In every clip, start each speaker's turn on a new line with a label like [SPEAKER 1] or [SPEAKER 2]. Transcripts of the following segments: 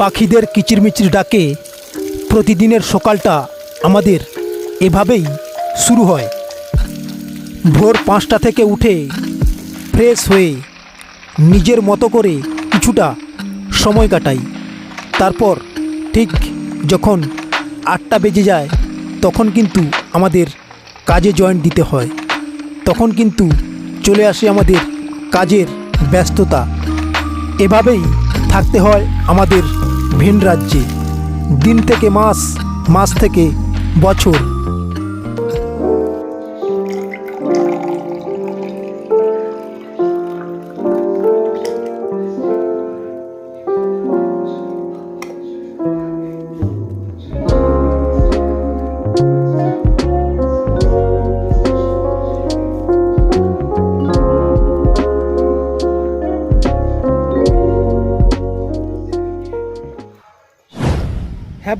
[SPEAKER 1] পাখিদের কিচিরমিচির ডাকে প্রতিদিনের সকালটা আমাদের এভাবেই শুরু হয়। ভোর পাঁচটা থেকে উঠে ফ্রেশ হয়ে নিজের মতো করে কিছুটা সময় কাটাই। তারপর ঠিক যখন আটটা বেজে যায়, তখন কিন্তু আমাদের কাজে জয়েন্ট দিতে হয়। তখন কিন্তু চলে আসে আমাদের কাজের ব্যস্ততা। এভাবেই থাকতে হয় আমাদের ভিন রাজ্যে দিন থেকে মাস মাস থেকে বছর।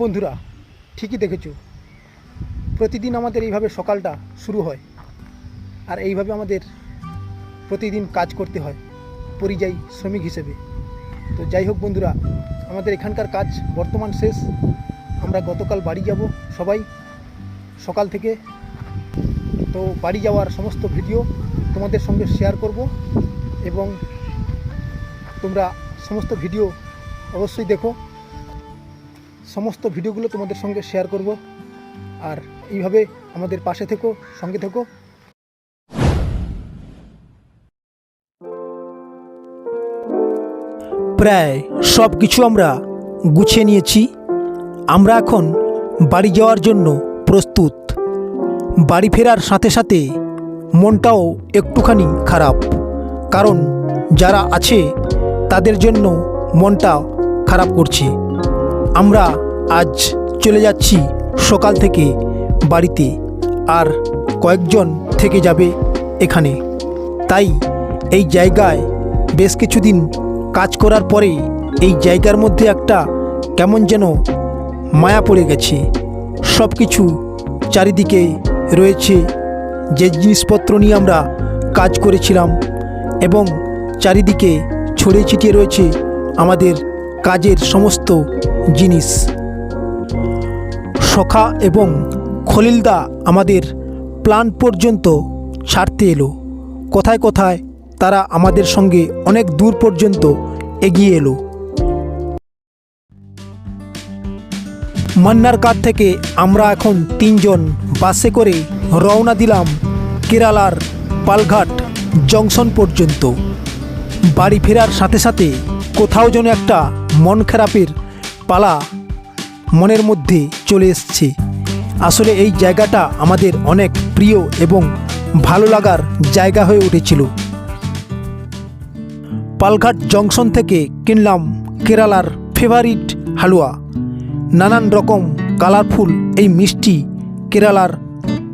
[SPEAKER 1] বন্ধুরা, ঠিকই দেখেছ। প্রতিদিন আমাদের এইভাবে সকালটা শুরু হয় আর এইভাবে আমাদের প্রতিদিন কাজ করতে হয় পরিযায়ী শ্রমিক হিসেবে। তো যাই হোক বন্ধুরা, আমাদের এখানকার কাজ বর্তমান শেষ। আমরা গতকাল বাড়ি যাব সবাই সকাল থেকে। তো বাড়ি যাওয়ার সমস্ত ভিডিও তোমাদের সঙ্গে শেয়ার করব এবং তোমরা সমস্ত ভিডিও অবশ্যই দেখো। সমস্ত ভিডিওগুলো তোমাদের সঙ্গে শেয়ার করব। আর এইভাবে আমাদের পাশে থেকো, সঙ্গে থেকো। প্রায় সব কিছু আমরা গুছিয়ে নিয়েছি। আমরা এখন বাড়ি যাওয়ার জন্য প্রস্তুত। বাড়ি ফেরার সাথে সাথে মনটাও একটুখানি খারাপ। কারণ যারা আছে তাদের জন্য মনটা খারাপ করছে। আমরা আজ চলে যাচ্ছি সকাল থেকে বাড়িতে, আর কয়েকজন থেকে যাবে এখানে। তাই এই জায়গায় বেশ কিছুদিন কাজ করার পরে এই জায়গার মধ্যে একটা কেমন যেন মায়া পড়ে গেছে। সব কিছু চারিদিকে রয়েছে, যে জিনিসপত্র নিয়ে আমরা কাজ করেছিলাম, এবং চারিদিকে ছড়িয়ে ছিটিয়ে রয়েছে আমাদের কাজের সমস্ত জিনিস। সখা এবং খলিলদা আমাদের প্ল্যান পর্যন্ত ছাড়তে এলো। কোথায় কোথায় তারা আমাদের সঙ্গে অনেক দূর পর্যন্ত এগিয়ে এলো। মান্নার কাঠ থেকে আমরা এখন তিনজন বাসে করে রওনা দিলাম কেরালার পালঘাট জংশন পর্যন্ত। বাড়ি ফেরার সাথে সাথে কোথাও যেন একটা মন খারাপের পালা মনের মধ্যে চলে এসছে। আসলে এই জায়গাটা আমাদের অনেক প্রিয় এবং ভালো লাগার জায়গা হয়ে উঠেছিল। পালঘাট জংশন থেকে কিনলাম কেরালার ফেভারিট হালুয়া। নানান রকম কালারফুল এই মিষ্টি কেরালার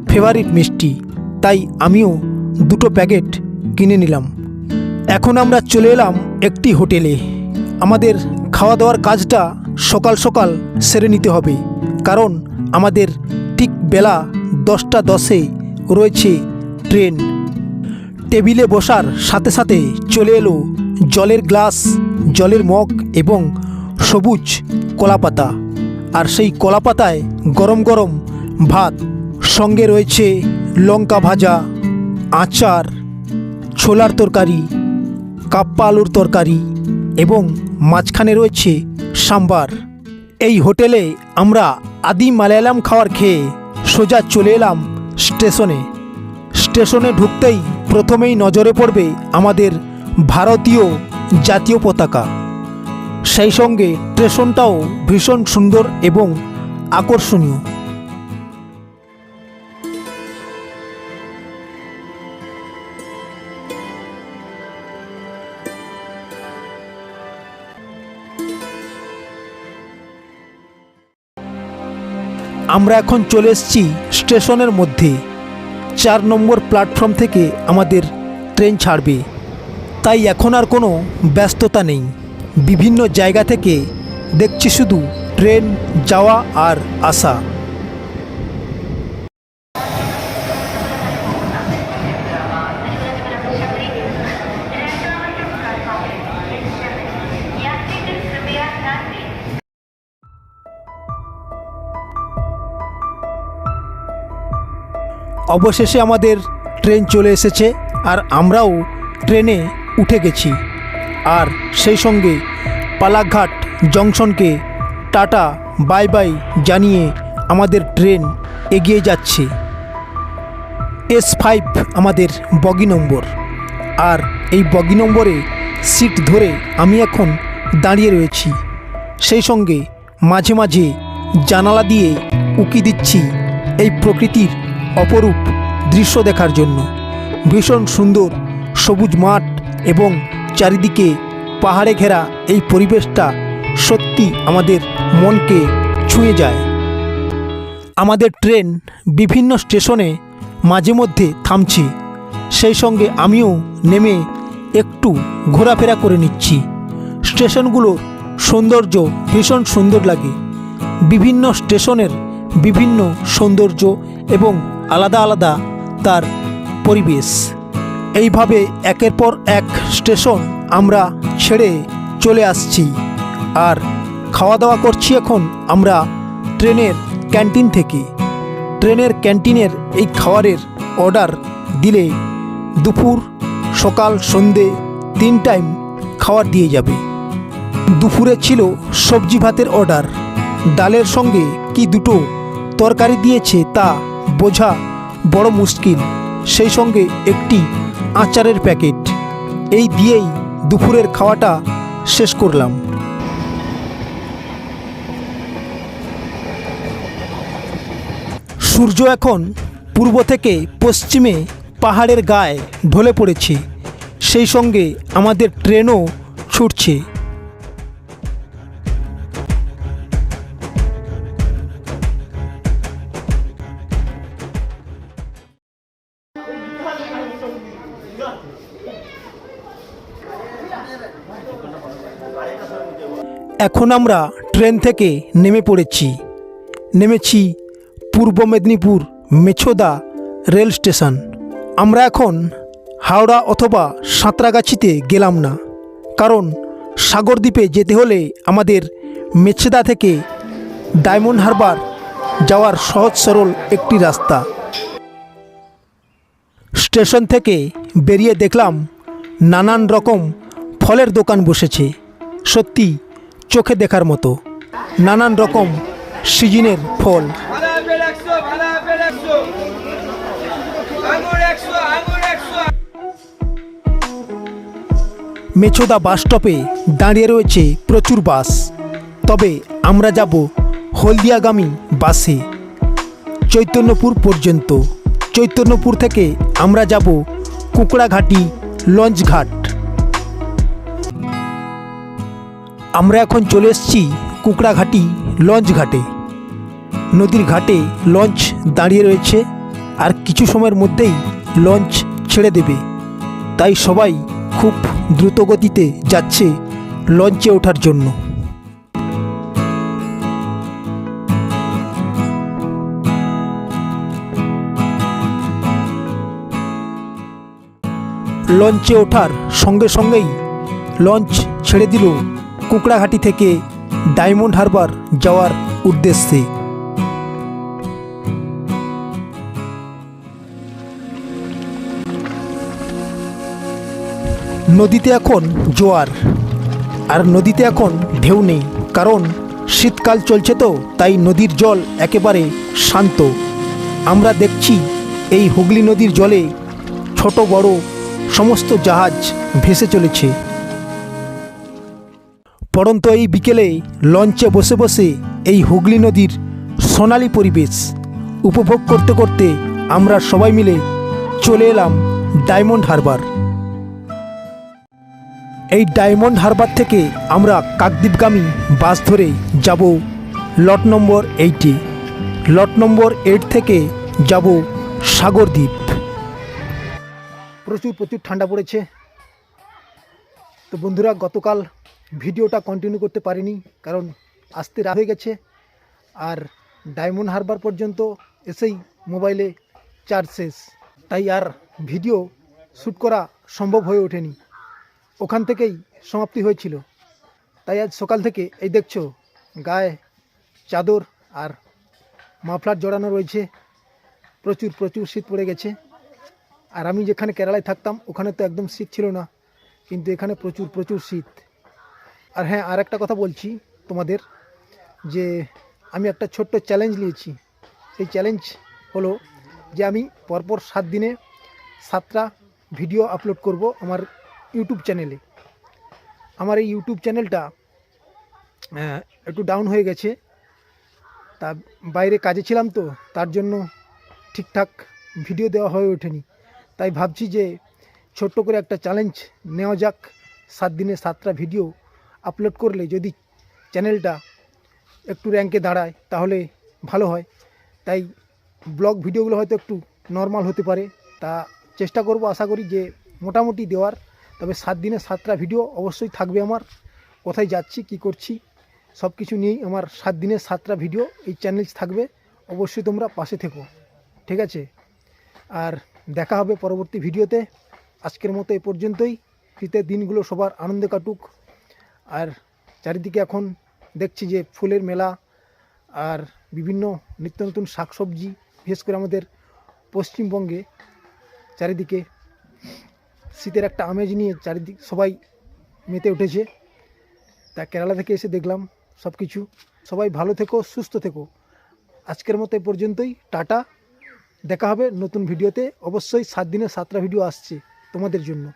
[SPEAKER 1] ফেভারিট মিষ্টি। তাই আমিও দুটো প্যাকেট কিনে নিলাম। এখন আমরা চলে এলাম একটি হোটেলে। আমাদের খাওয়া দাওয়ার কাজটা সকাল সকাল সেরে নিতে হবে। কারণ আমাদের ঠিক বেলা দশটা দশে রয়েছে ট্রেন। টেবিলে বসার সাথে সাথে চলে এলো জলের গ্লাস, জলের মগ এবং সবুজ কলাপাতা। আর সেই কলাপাতায় গরম গরম ভাত, সঙ্গে রয়েছে লঙ্কা ভাজা, আচার, ছোলার তরকারি, কাপ্পা আলুর তরকারি এবং মাঝখানে রয়েছে সাম্বার। এই হোটেলে আমরা আদি মালায়ালাম খাওয়ার খেয়ে সোজা চলে এলাম স্টেশনে। স্টেশনে ঢুকতেই প্রথমেই নজরে পড়বে আমাদের ভারতীয় জাতীয় পতাকা। সেই সঙ্গে স্টেশনটাও ভীষণ সুন্দর এবং আকর্ষণীয়। আমরা এখন চলে এসেছি স্টেশনের মধ্যে। চার নম্বর প্ল্যাটফর্ম থেকে আমাদের ট্রেন ছাড়বে। তাই এখন আর কোনো ব্যস্ততা নেই। বিভিন্ন জায়গা থেকে দেখছি শুধু ট্রেন যাওয়া আর আসা। অবশেষে আমাদের ট্রেন চলে এসেছে আর আমরাও ট্রেনে উঠে গেছি। আর সেই সঙ্গে পালাঘাট জংশনকে টাটা, বাই বাই জানিয়ে আমাদের ট্রেন এগিয়ে যাচ্ছে। এস ফাইভ আমাদের বগি নম্বর। আর এই বগি নম্বরে সিট ধরে আমি এখন দাঁড়িয়ে রয়েছি। সেই সঙ্গে মাঝে মাঝে জানালা দিয়ে উকি দিচ্ছি এই প্রকৃতির অপরূপ দৃশ্য দেখার জন্য। ভীষণ সুন্দর, সবুজ মাঠ এবং চারিদিকে পাহাড়ে ঘেরা এই পরিবেশটা সত্যি আমাদের মনকে ছুঁয়ে যায়। আমাদের ট্রেন বিভিন্ন স্টেশনে মাঝে মধ্যে থামছে। সেই সঙ্গে আমিও নেমে একটু ঘোরাফেরা করে নিচ্ছি। স্টেশনগুলোর সৌন্দর্য ভীষণ সুন্দর লাগে। বিভিন্ন স্টেশনের বিভিন্ন সৌন্দর্য এবং আলাদা আলাদা তার পরিবেশ। এইভাবে একের পর এক স্টেশন আমরা ছেড়ে চলে আসছি। আর খাওয়া দাওয়া করছি এখন আমরা ট্রেনের ক্যান্টিন থেকে। ট্রেনের ক্যান্টিনের এই খাবারের অর্ডার দিলে দুপুর, সকাল, সন্ধে তিন টাইম খাবার দিয়ে যাবে। দুপুরে ছিল সবজি ভাতের অর্ডার। ডালের সঙ্গে কি দুটো তরকারি দিয়েছে তা বোঝা বড় মুশকিল। সেই সঙ্গে একটি আচারের প্যাকেট। এই দিয়েই দুপুরের খাওয়াটা শেষ করলাম। সূর্য এখন পূর্ব থেকে পশ্চিমে পাহাড়ের গায়ে ঢলে পড়েছে। সেই সঙ্গে আমাদের ট্রেনও ছুটছে। এখন আমরা ট্রেন থেকে নেমে পড়েছি। নেমেছি পূর্ব মেদিনীপুর মেছোদা রেল স্টেশন। আমরা এখন হাওড়া অথবা সাঁতরাগাছিতে গেলাম না, কারণ সাগরদ্বীপে যেতে হলে আমাদের মেছেদা থেকে ডায়মন্ড হারবার যাওয়ার সহজ সরল একটি রাস্তা। স্টেশন থেকে বেরিয়ে দেখলাম নানান রকম ফলের দোকান বসেছে, সত্যি চোখে দেখার মতো। নানান রকম সিজনের ফল। মেছোদা বাস স্টপে দাঁড়িয়ে রয়েছে প্রচুর বাস। তবে আমরা যাব হলদিয়াগামী বাসে। চৈতন্যপুর পর্যন্ত। চৈতন্যপুর থেকে আমরা যাব কুকড়াঘাটি লঞ্চ আমরা এখন চলে এসেছি কুকড়াঘাটি লঞ্চ ঘাটে। নদীর ঘাটে লঞ্চ দাঁড়িয়ে রয়েছে আর কিছু সময়ের মধ্যেই লঞ্চ ছেড়ে দেবে। তাই সবাই খুব দ্রুত গতিতে যাচ্ছে লঞ্চে ওঠার জন্য। লঞ্চে ওঠার সঙ্গে সঙ্গেই লঞ্চ ছেড়ে দিল কুকড়াঘাটি থেকে ডায়মন্ড হারবার যাওয়ার উদ্দেশ্যে। নদীতে এখন জোয়ার, আর নদীতে এখন ঢেউ নেই, কারণ শীতকাল চলছে তো, তাই নদীর জল একেবারে শান্ত। আমরা দেখছি এই হুগলি নদীর জলে ছোট বড় সমস্ত জাহাজ ভেসে চলেছে। পরন্ত এই বিকেলে লঞ্চে বসে বসে এই হুগলি নদীর সোনালি পরিবেশ উপভোগ করতে করতে আমরা সবাই মিলে চলে এলাম ডায়মন্ড হারবার। এই ডায়মন্ড হারবার থেকে আমরা কাকদ্বীপগামী বাস ধরে যাব লট নম্বর এইটে লট নম্বর এইট থেকে যাব সাগরদ্বীপ। প্রচুর প্রচুর ঠান্ডা পড়েছে। তো বন্ধুরা, গতকাল ভিডিওটা কন্টিনিউ করতে পারিনি, কারণ আসতে রাত হয়ে গেছে। আর ডায়মন্ড হারবার পর্যন্ত এসেই মোবাইলে চার্জ শেষ। তাই আর ভিডিও শ্যুট করা সম্ভব হয়ে ওঠেনি। ওখান থেকেই সমাপ্তি হয়েছিল। তাই আজ সকাল থেকে এই দেখছ, গায়ে চাদর আর মাফলার জড়ানো রয়েছে। প্রচুর প্রচুর শীত পড়ে গেছে। আর আমি যেখানে কেরালায় থাকতাম, ওখানে তো একদম শীত ছিল না। কিন্তু এখানে প্রচুর প্রচুর শীত। আর হ্যাঁ আর একটা কথা বলছি তোমাদের যে আমি একটা ছোট্ট চ্যালেঞ্জ নিয়েছি। সেই চ্যালেঞ্জ হলো যে আমি পরপর সাত দিনে সাতটা ভিডিও আপলোড করব আমার ইউটিউব চ্যানেলে আমার এই ইউটিউব চ্যানেলটা একটু ডাউন হয়ে গেছে। তা বাইরে কাজে ছিলাম তো, তার জন্য ঠিকঠাক ভিডিও দেওয়া হয়ে ওঠেনি। তাই ভাবছি যে ছোট্ট করে একটা চ্যালেঞ্জ নেওয়া যাক, সাত দিনে সাতটা ভিডিও আপলোড করলে যদি চ্যানেলটা একটু র্যাঙ্কে দাঁড়ায়, তাহলে ভালো হয়। তাই ব্লগ ভিডিওগুলো হয়তো একটু নর্মাল হতে পারে। তা চেষ্টা করব, আশা করি যে মোটামুটি দেওয়ার। তবে সাত দিনে সাতটা ভিডিও অবশ্যই থাকবে আমার। কোথায় যাচ্ছি, কি করছি সব কিছু নিয়েই আমার সাত দিনে সাতটা ভিডিও এই চ্যানেল থাকবে। অবশ্যই তোমরা পাশে থেকো। ঠিক আছে? আর দেখা হবে পরবর্তী ভিডিওতে আজকের মতো এ পর্যন্তই। শীতের দিনগুলো সবার আনন্দে কাটুক। আর চারিদিকে এখন দেখছি যে ফুলের মেলা আর বিভিন্ন নিত্য নতুন শাকসবজি, বিশেষ করে আমাদের পশ্চিমবঙ্গে চারিদিকে শীতের একটা আমেজ নিয়ে চারিদিক সবাই মেতে উঠেছে। তা কেরালা থেকে এসে দেখলাম সব কিছু সবাই ভালো থেকো, সুস্থ থেকো। আজকের মতো পর্যন্তই। টাটা। দেখা হবে নতুন ভিডিওতে। অবশ্যই সাত দিনে সাতটা ভিডিও আসছে তোমাদের জন্য।